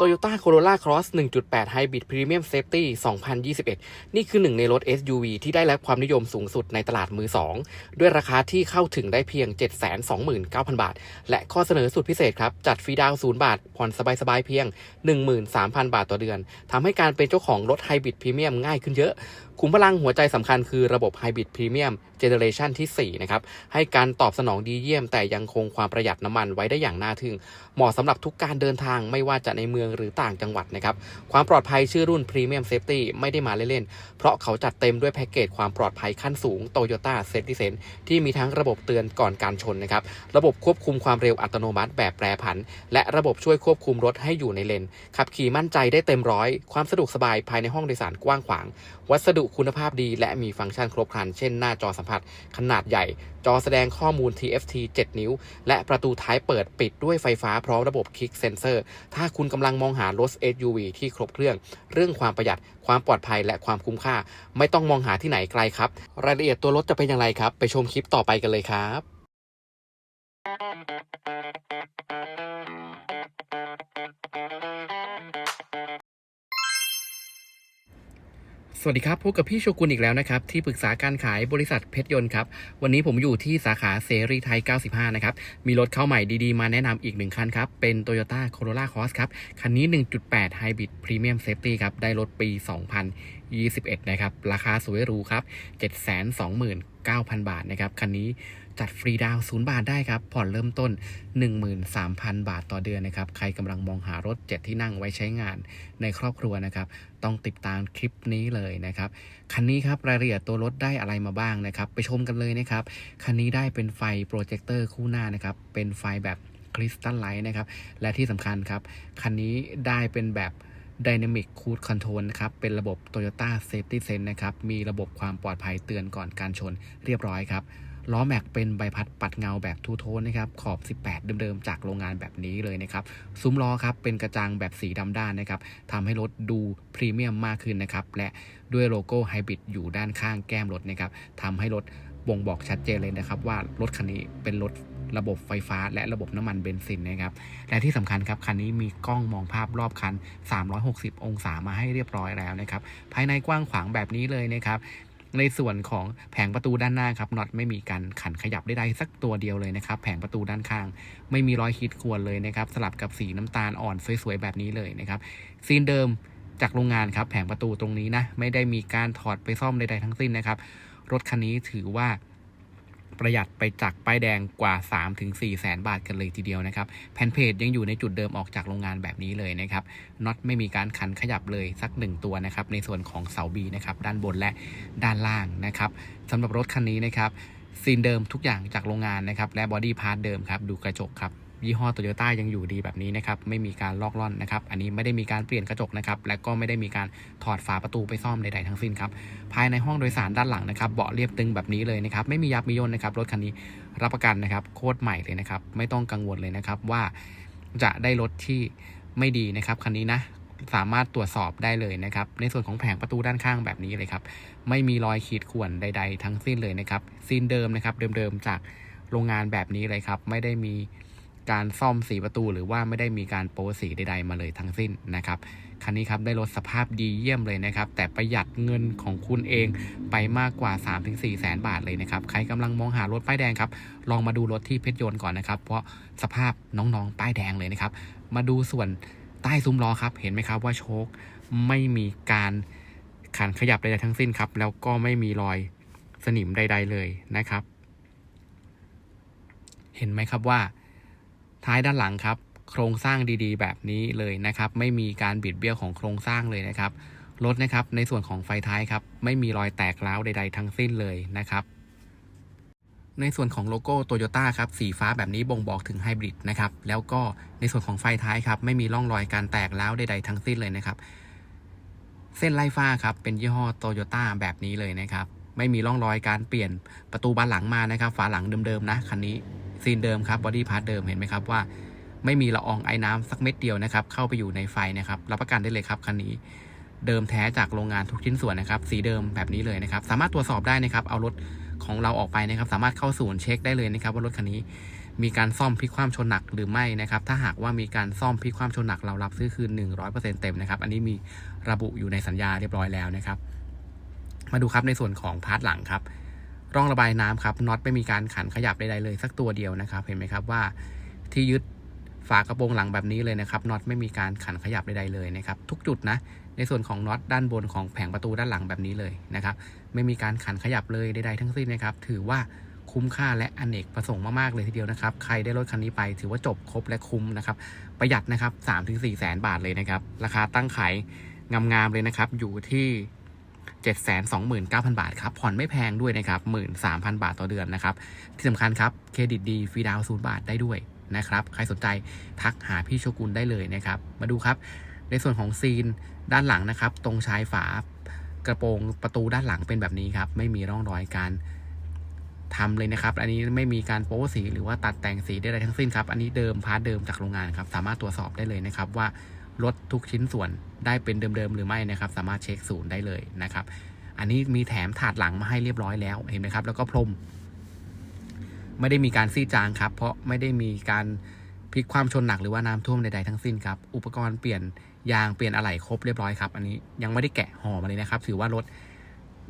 Toyota Corolla Cross 1.8 Hybrid Premium Safety 2021 นี่คือหนึ่งในรถ SUV ที่ได้รับความนิยมสูงสุดในตลาดมือ2ด้วยราคาที่เข้าถึงได้เพียง 729,000 บาท และข้อเสนอสุดพิเศษครับ จัดฟรีดาวน์0บาท ผ่อนสบายๆเพียง 13,000 บาทต่อเดือนทำให้การเป็นเจ้าของรถไฮบริดพรีเมียมง่ายขึ้นเยอะ ขุมพลังหัวใจสำคัญคือระบบไฮบริดพรีเมียมเจเนเรชันที่ 4 นะครับ ให้การตอบสนองดีเยี่ยม แต่ยังคงความประหยัดน้ำมันไว้ได้อย่างน่าทึ่ง เหมาะสำหรับทุกการเดินทางไม่ว่าจะในเมืองหรือต่างจังหวัดนะครับ ความปลอดภัยชื่อรุ่น Premium Safety ไม่ได้มาเล่นๆ เพราะเขาจัดเต็มด้วยแพ็กเกจความปลอดภัยขั้นสูง Toyota Safety Sense ที่มีทั้งระบบเตือนก่อนการชนนะครับ ระบบควบคุมความเร็วอัตโนมัติแบบแปรผัน และระบบช่วยควบคุมรถให้อยู่ในเลน ขับขี่มั่นใจได้เต็มร้อย ความสะดวกสบายภายในห้องโดยสารกว้างขวาง วัสดุคุณภาพดี และมีฟังก์ชันครบครัน เช่นหน้าจอสัมผัสขนาดใหญ่ จอแสดงข้อมูล TFT 7 นิ้ว และประตูท้ายเปิดปิดด้วยไฟฟ้าพร้อมระบบ Kick Sensor ถ้าคุณกำลังมองหารถ SUV ที่ครบเครื่อง เรื่องความประหยัดความปลอดภัยและความคุ้มค่า ไม่ต้องมองหาที่ไหนไกลครับ รายละเอียดตัวรถจะเป็นอย่างไรครับ ไปชมคลิปต่อไปกันเลยครับ สวัสดีครับพบกับพี่โชกุนอีกแล้วนะครับ ที่ปรึกษาการขายบริษัทเพชรยนต์ครับ วันนี้ผมอยู่ที่สาขาเสรีไทย 95 นะครับ มีรถเข้าใหม่ดีๆ มาแนะนำอีกหนึ่งคันครับ เป็น Toyota Corolla Cross ครับ คันนี้ 1.8 Hybrid Premium Safety ครับ ได้รถปี 2021 นะครับ ราคาสวยหรูครับ 729,000 บาทนะครับ คันนี้ จัดฟรีดาวศูนย์บาทได้ครับ ผ่อนเริ่มต้น 13,000 บาทต่อเดือนนะครับ ใครกำลังมองหารถ7ที่นั่งไว้ใช้งานในครอบครัวนะครับ ต้องติดตามคลิปนี้เลยนะครับ คันนี้ครับรายละเอียดตัวรถได้อะไรมาบ้างนะครับ ไปชมกันเลยนะครับ คันนี้ได้เป็นไฟโปรเจคเตอร์คู่หน้านะครับ เป็นไฟแบบคริสตัลไลท์นะครับ และที่สำคัญครับ คันนี้ได้เป็นแบบ Dynamic Cruise Control นะครับ เป็นระบบ Toyota Safety Sense นะครับ มีระบบความปลอดภัยเตือนก่อนการชนเรียบร้อยครับ ล้อแม็กเป็นใบพัดปัดเงาแบบทูโทนนะครับขอบ 18 เดิมๆ จากโรงงานแบบนี้เลยนะครับซุ้มล้อครับเป็นกระจังแบบสีดำด้านนะครับทำให้รถดูพรีเมียมมากขึ้นนะครับและด้วยโลโก้ไฮบริดอยู่ด้านข้างแก้มรถนะครับทำให้รถบ่งบอกชัดเจนเลยนะครับว่ารถคันนี้เป็นรถระบบไฟฟ้าและระบบน้ำมันเบนซินนะครับ และที่สำคัญครับคันนี้มีกล้องมองภาพรอบคัน 360 องศามาให้เรียบร้อยแล้วนะครับ ภายในกว้างขวางแบบนี้เลยนะครับ ในส่วนของแผงประตูด้านหน้าครับน็อตไม่มีการขันขยับได้ใดๆสักตัวเดียวเลยนะครับแผงประตูด้านข้าง ไม่มีรอยขีดข่วนเลยนะครับสลับกับสีน้ำตาลอ่อนสวยๆแบบนี้เลยนะครับซีนเดิมจากโรงงานครับแผงประตูตรงนี้นะไม่ได้มีการถอดไปซ่อมใดๆทั้งสิ้นนะครับรถคันนี้ถือว่า ประหยัดไปจากป้ายแดงกว่า 3-4แสนบาทกันเลยทีเดียวนะครับแผ่นเพจยังอยู่ในจุดเดิมออกจากโรงงานแบบนี้เลยนะครับน็อตไม่มีการขันขยับเลยสักหนึ่งตัวนะครับในส่วนของเสาบีนะครับด้านบนและด้านล่างนะครับสำหรับรถคันนี้นะครับซีนเดิมทุกอย่างจากโรงงานนะครับและบอดี้พาร์ทเดิมครับดูกระจกครับ ยี่ห้อโตโยต้ายังอยู่ดีแบบนี้นะครับไม่มีการลอกล่อนนะครับอันนี้ไม่ได้มีการเปลี่ยนกระจกนะครับและก็ไม่ได้มีการถอดฝาประตูไปซ่อมใดๆทั้งสิ้นครับภายในห้องโดยสารด้านหลังนะครับเบาะเรียบตึงแบบนี้เลยนะครับไม่มียับมีย่นนะครับรถคันนี้รับประกันนะครับโคตรใหม่เลยนะครับไม่ต้องกังวลเลยนะครับว่าจะได้รถที่ไม่ดีนะครับคันนี้นะสามารถตรวจสอบได้เลยนะครับ ในส่วนของแผงประตูด้านข้างแบบนี้เลยครับ ไม่มีรอยขีดข่วนใด ๆ ทั้งสิ้นเลยนะครับซีนเดิมนะครับ เดิมๆจากโรงงานแบบนี้เลยครับ ไม่ได้มี การซ่อมสีประตู หรือว่าไม่ได้มีการโปรสีใดๆมาเลยทั้งสิ้นนะครับคันนี้ครับได้รถสภาพดีเยี่ยมเลยนะครับ แต่ประหยัดเงินของคุณเองไปมากกว่า 3-4แสนบาทเลยนะครับ ใครกำลังมองหารถป้ายแดงครับ ลองมาดูรถที่เพชรยนต์ก่อนนะครับ เพราะสภาพน้องๆป้ายแดงเลยนะครับ มาดูส่วนใต้ซุ้มล้อครับ เห็นไหมครับว่าโชคไม่มีการขันขยับใดๆทั้งสิ้นครับ แล้วก็ไม่มีรอยสนิมใด ๆเลยนะครับ เห็นไหมครับว่า ท้ายด้านหลังครับ โครงสร้างดีๆ แบบนี้เลยนะครับ ไม่มีการบิดเบี้ยวของโครงสร้างเลยนะครับรถนะครับในส่วนของไฟท้ายครับ ไม่มีรอยแตกร้าวใด ๆ ทั้งสิ้นเลยนะครับ ในส่วนของโลโก้โตโยต้าครับสีฟ้าแบบนี้บ่งบอกถึงไฮบริดนะครับ แล้วก็ในส่วนของไฟท้ายครับไม่มีร่องรอยการแตกร้าวใด ๆ ทั้งสิ้นเลยนะครับ เส้นไล่ฟ้าครับเป็นยี่ห้อโตโยต้าแบบนี้เลยนะครับ ไม่มีร่องรอยการเปลี่ยนประตูบานหลังมานะครับ ฝาหลังเดิมๆนะคันนี้ ซีนเดิมครับบอดี้พาร์ทเดิมเห็นไหมครับว่า ไม่มีละอองไอ้น้ำสักเม็ดเดียวนะครับ เข้าไปอยู่ในไฟนะครับรับประกันได้เลยครับคันนี้เดิมแท้จากโรงงานทุกชิ้นส่วนนะครับ สีเดิมแบบนี้เลยนะครับ สามารถตรวจสอบได้นะครับ เอารถของเราออกไปนะครับ สามารถเข้าศูนย์เช็คได้เลยนะครับ ว่ารถคันนี้มีการซ่อมพลิกคว่ำชนหนักหรือไม่นะครับ ถ้าหากว่ามีการซ่อมพลิกคว่ำชนหนักเรารับซื้อคืน 100%เต็มนะครับ อันนี้มีระบุอยู่ในสัญญาเรียบร้อยแล้วนะครับ มาดูครับในส่วนของพาร์ทหลังครับ ร่องระบายน้ำครับน็อตไม่มีการขันขยับใดๆเลย สักตัวเดียวนะครับ เห็นไหมครับว่าที่ยึดฝากระโปรงหลังแบบนี้เลยนะครับน็อตไม่มีการขันขยับใดๆเลยนะครับ ทุกจุดนะ ในส่วนของน็อตด้านบนของแผงประตูด้านหลังแบบนี้เลยนะครับ ไม่มีการขันขยับเลยใดๆทั้งสิ้นนะครับ ถือว่าคุ้มค่าและอเนกประสงค์มากๆเลยทีเดียวนะครับ ใครได้รถคันนี้ไป ถือว่าจบครบและคุ้มนะครับ ประหยัดนะครับ3-4แสนบาทเลยนะครับ ราคาตั้งขายงามๆเลยนะครับ อยู่ที่ 729,000 บาทครับ ผ่อนไม่แพงด้วยนะครับ 13,000 บาทต่อเดือนนะครับ ที่สำคัญครับ เครดิตดี ฟรีดาวน์ศูนย์บาทได้ด้วยนะครับ ใครสนใจทักหาพี่โชกุนได้เลยนะครับ มาดูครับ ในส่วนของซีนด้านหลังนะครับ ตรงชายฝากระโปรงประตูด้านหลังเป็นแบบนี้ครับ ไม่มีร่องรอยการทำเลยนะครับ อันนี้ไม่มีการโป๊สีหรือว่าตัดแต่งสีใดๆทั้งสิ้นครับ อันนี้เดิมพาร์ทเดิมจากโรงงานครับ สามารถตรวจสอบได้เลยนะครับว่า รถทุกชิ้นส่วนได้เป็นเดิมๆหรือไม่นะครับ สามารถเช็คศูนย์ได้เลยนะครับ อันนี้มีแถมถาดหลังมาให้เรียบร้อยแล้วเห็นไหมครับ แล้วก็พรม ไม่ได้มีการซี่จางครับ เพราะไม่ได้มีการพลิกความชนหนักหรือว่าน้ำท่วมใดๆทั้งสิ้นครับ อุปกรณ์เปลี่ยนยางเปลี่ยนอะไหล่ครบเรียบร้อยครับ อันนี้ยังไม่ได้แกะห่อมาเลยนะครับ ถือว่ารถ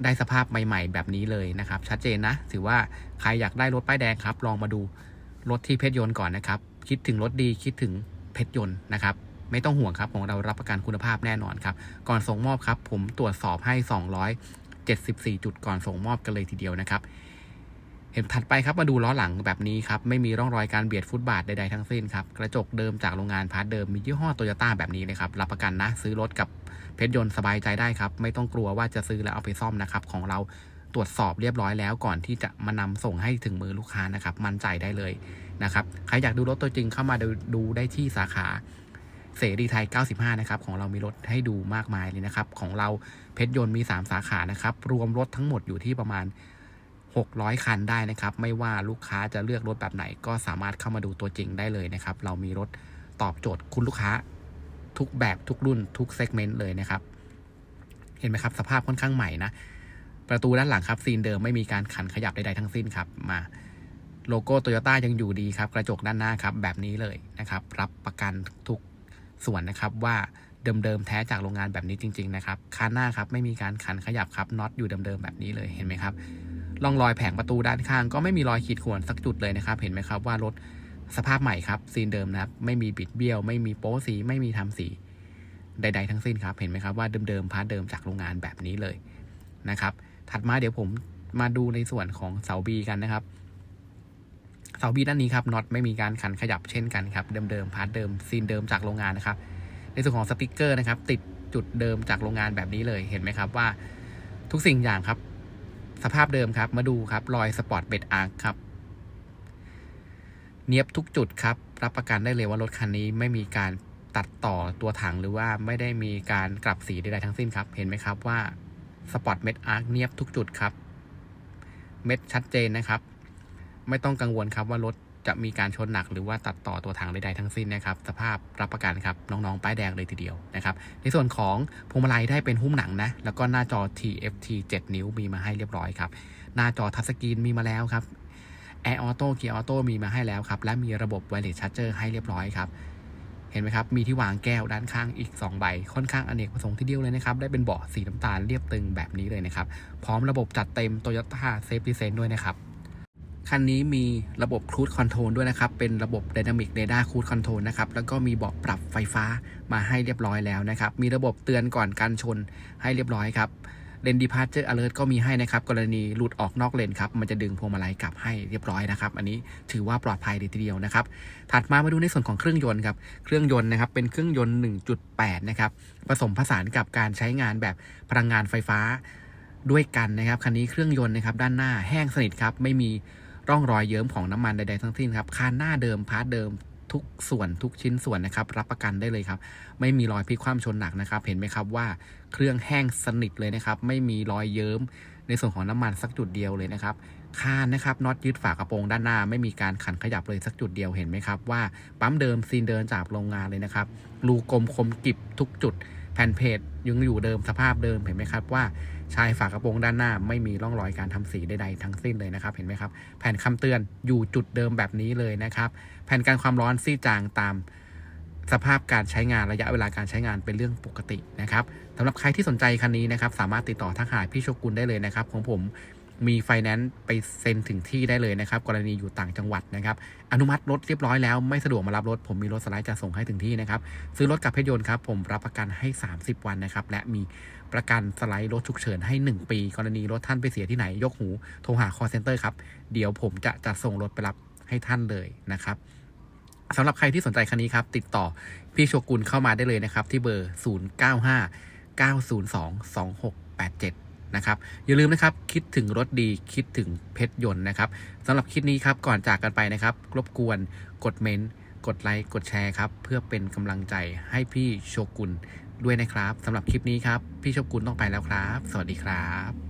ได้สภาพใหม่ ๆ แบบนี้เลยนะครับ ชัดเจนนะ ถือว่าใครอยากได้รถป้ายแดงครับ ลองมาดูรถที่เพชรยนต์ก่อนนะครับ คิดถึงรถดีคิดถึงเพชรยนต์นะครับ ไม่ต้องห่วงครับของเรารับประกันคุณภาพแน่นอนครับ ก่อนส่งมอบครับ ผมตรวจสอบให้ 274 จุดก่อนส่งมอบกันเลยทีเดียวนะครับ เห็นถัดไปครับมาดูล้อหลังแบบนี้ครับ ไม่มีร่องรอยการเบียดฟุตบาทใดๆทั้งสิ้นครับ กระจกเดิมจากโรงงานพาร์ทเดิมมียี่ห้อโตโยต้าแบบนี้เลยครับ รับประกันนะ ซื้อรถกับเพชรยนต์สบายใจได้ครับ ไม่ต้องกลัวว่าจะซื้อแล้วเอาไปซ่อมนะครับของเราตรวจสอบเรียบร้อยแล้วก่อนที่จะมานำส่งให้ถึงมือลูกค้านะครับ มั่นใจได้เลยนะครับ ใครอยากดูรถตัวจริงเข้ามาดูดูได้ที่สาขา เสรีไทย 95 นะครับ ของเรามีรถให้ดูมากมายเลยนะครับ ของเราเพชรยนต์มี 3 สาขานะครับ รวมรถทั้งหมดอยู่ที่ประมาณ 600 คันได้นะครับ ไม่ว่าลูกค้าจะเลือกรถแบบไหน ก็สามารถเข้ามาดูตัวจริงได้เลยนะครับ เรามีรถตอบโจทย์คุณลูกค้า ทุกแบบทุกรุ่นทุกเซกเมนต์เลยนะครับ เห็นไหมครับ สภาพค่อนข้างใหม่นะ ประตูด้านหลังครับซีนเดิมไม่มีการขันขยับใดๆทั้งสิ้นครับ มาโลโก้โตโยต้ายังอยู่ดีครับ กระจกด้านหน้าครับ แบบนี้เลยนะครับ รับประกันทุก ส่วนนะครับว่าเดิมๆแท้จากโรงงานแบบนี้จริง ๆ นะครับคานหน้าครับไม่มีการขันขยับครับน็อตอยู่เดิมๆแบบนี้เลยเห็นไหมครับร่องรอยแผงประตูด้านข้าง ก็ไม่มีรอยขีดข่วนสักจุดเลยนะครับ เห็นไหมครับว่ารถสภาพใหม่ครับซีนเดิมนะครับ ไม่มีบิดเบี้ยว ไม่มีโป๊สี ไม่มีทำสี ใด ๆ ทั้งสิ้นครับ เห็นไหมครับว่าเดิมๆพาร์ทเดิมจากโรงงานแบบนี้เลยนะครับ ถัดมาเดี๋ยวผมมาดูในส่วนของเสาบีกันนะครับ เสาบีด้านนี้ครับน็อตไม่มีการขันขยับเช่นกันครับเดิมๆพาร์ทเดิมซีนเดิมจากโรงงานนะครับ ในส่วนของสติกเกอร์นะครับ ติดจุดเดิมจากโรงงานแบบนี้เลยเห็นไหมครับว่า ทุกสิ่งอย่างครับ สภาพเดิมครับมาดูครับรอยสปอร์ตเบดอาร์ครับเนียบทุกจุดครับ รับประกันได้เลยว่ารถคันนี้ไม่มีการตัดต่อตัวถังหรือว่าไม่ได้มีการกลับสีใดๆทั้งสิ้นครับ เห็นไหมครับว่าสปอร์ตเม็ดอาร์เนียบทุกจุดครับ เม็ดชัดเจนนะครับ ไม่ต้องกังวลครับว่ารถจะมีการชนหนักหรือว่าตัดต่อตัวถังใดๆทั้งสิ้นนะครับ สภาพรับประกันครับน้องๆ ป้ายแดงเลยทีเดียวนะครับ ในส่วนของพวงมาลัยได้เป็นหุ้มหนังนะ แล้วก็หน้าจอ TFT 7 นิ้วมีมาให้เรียบร้อยครับ หน้าจอทัชสกรีนมีมาแล้วครับแอร์ออโต้เกียร์ออโต้มีมาให้แล้วครับ และมีระบบไวเลสชาร์จเจอร์ให้เรียบร้อยครับเห็นไหมครับ มีที่วางแก้วด้านข้างอีก 2 ใบ ค่อนข้างอเนกประสงค์ทีเดียวเลยนะครับ ได้เป็นเบาะสีน้ำตาลเรียบตึงแบบนี้เลยนะครับ พร้อมระบบจัดเต็ม Toyota Safety Sense ด้วยนะครับ คันนี้มีระบบ Cruise Control ด้วยนะครับ เป็นระบบ Dynamic Radar Cruise Control นะครับ แล้วก็มีเบาะปรับไฟฟ้ามาให้เรียบร้อยแล้วนะครับ มีระบบเตือนก่อนการชนให้เรียบร้อยครับเลนดีพาร์เจอร์อเลิร์ก็มีให้นะครับ กรณีหลุดออกนอกเลนครับ มันจะดึงพวงมาลัยกลับให้เรียบร้อยนะครับ อันนี้ถือว่าปลอดภัยเลยทีเดียวนะครับ ถัดมามาดูในส่วนของเครื่องยนต์ครับ เครื่องยนต์นะครับ เป็นเครื่องยนต์ 1.8 นะครับ ผสมผสานกับการใช้งานแบบพลังงานไฟฟ้าด้วยกันนะครับ คันนี้เครื่องยนต์นะครับ ด้านหน้าแห้งสนิทครับ ไม่มี ร่องรอยเยิ้มของน้ำมันใดๆทั้งสิ้นครับคานหน้าเดิมพาร์ทเดิมทุกส่วนทุกชิ้นส่วนนะครับ รับประกันได้เลยครับ ไม่มีรอยพลิกคว่ำชนหนักนะครับ เห็นไหมครับว่าเครื่องแห้งสนิทเลยนะครับ ไม่มีรอยเยิ้ม ในส่วนของน้ำมันสักจุดเดียวเลยนะครับคานนะครับน็อตยึดฝากระโปรงด้านหน้า ไม่มีการขันขยับเลยสักจุดเดียวเห็นไหมครับว่าปั๊มเดิมซีนเดินจากโรงงานเลยนะครับรูกลมคมกิบทุกจุดแผ่นเพจยังอยู่เดิมสภาพเดิมเห็นไหมครับว่า ชายฝากระโปรงด้านหน้า ไม่มีร่องรอยการทำสีใดๆทั้งสิ้นเลยนะครับ เห็นไหมครับ แผ่นคำเตือนอยู่จุดเดิมแบบนี้เลยนะครับ แผ่นการความร้อนซี่จางตามสภาพการใช้งานระยะเวลาการใช้งานเป็นเรื่องปกตินะครับสำหรับใครที่สนใจคันนี้นะครับ สามารถติดต่อทักหาพี่โชกุลได้เลยนะครับ ของผม มีไฟแนนซ์ไปเซ็นถึงที่ได้เลยนะครับ กรณีอยู่ต่างจังหวัดนะครับ อนุมัติรถเรียบร้อยแล้วไม่สะดวกมารับรถ ผมมีรถสไลด์จะส่งให้ถึงที่นะครับ ซื้อรถกับเพชรยนต์ครับ ผมรับประกันให้ 30 วันนะครับ และมีประกันสไลด์รถฉุกเฉินให้ 1 ปี กรณีรถท่านไปเสียที่ไหนยกหูโทรหา call center ครับ เดี๋ยวผมจะจัดส่งรถไปรับให้ท่านเลยนะครับสำหรับใครที่สนใจคันนี้ครับ ติดต่อพี่โชกุนเข้ามาได้เลยนะครับ ที่เบอร์ 095 902 2687 นะครับ อย่าลืมนะครับ คิดถึงรถดีคิดถึงเพชรยนต์นะครับสำหรับคลิปนี้ครับก่อนจากกันไปนะครับ รบกวนกดเมนต์กดไลค์กดแชร์ครับ เพื่อเป็นกำลังใจให้พี่โชกุนด้วยนะครับสำหรับคลิปนี้ครับ พี่โชกุนต้องไปแล้วครับ สวัสดีครับ